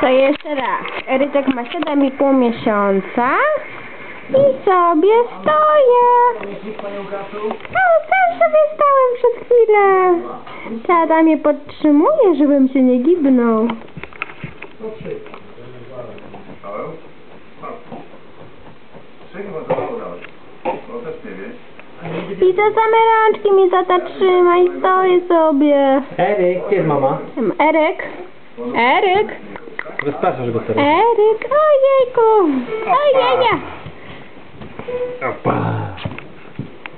To jeszcze raz. Eryczek ma 7,5 miesiąca i sobie stoję. O, sam sobie stałem przez chwilę. Tata mnie podtrzymuje, żebym się nie gibnął. No. I te same rączki mi tata trzyma i stoję sobie. Eryk, gdzie jest mama? Eryk? Eryk? Rozpraszasz go teraz. Eryk? Ojejku! Ojej! Opa.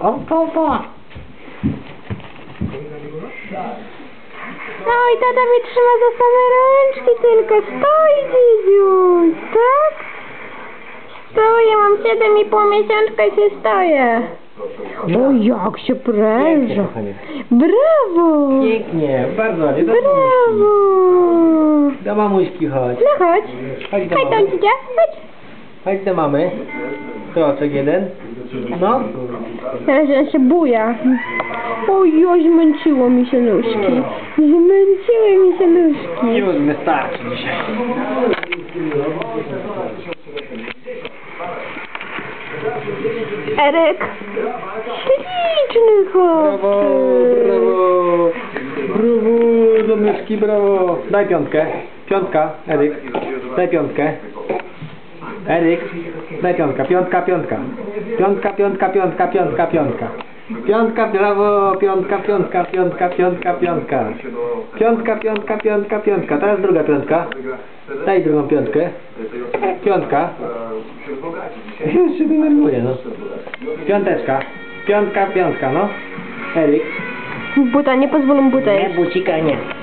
Opa, opa. No i tata mnie trzyma za same rączki, tylko stoi dzidziuś, tak? Stoję, mam 7,5 miesiączka i się stoję. O, jak się pręża. Brawo! Pięknie, bardzo ładnie. Do Brawo! Do mamuśki chodź. No chodź. Chodź do Chodź mamy. dzidzia, chodź. Chodź do mamy. Kroczek jeden. No. Teraz on się buja. Oj, oj, zmęczyło mi się nóżki. Zmęczyły mi się nóżki. Już wystarczy dzisiaj. Eryk. Śliczny chłopczyk. Brawo. Brawo. Daj piątkę. Piątka, Eryk. Daj piątkę. Eryk, daj piątka. Piątka, piątka. Piątka, piątka, piątka, piątka, piątka. Piątka, brawo, piątka, piątka, piątka, piątka, piątka. Piątka, piątka, piątka, piątka. Teraz druga piątka. Daj drugą piątkę. Piątka. Już się denerwuję, no. Piąteczka. Piątka, piątka, no. Eryk. Buta, nie pozwolę buta Nie, bucika nie.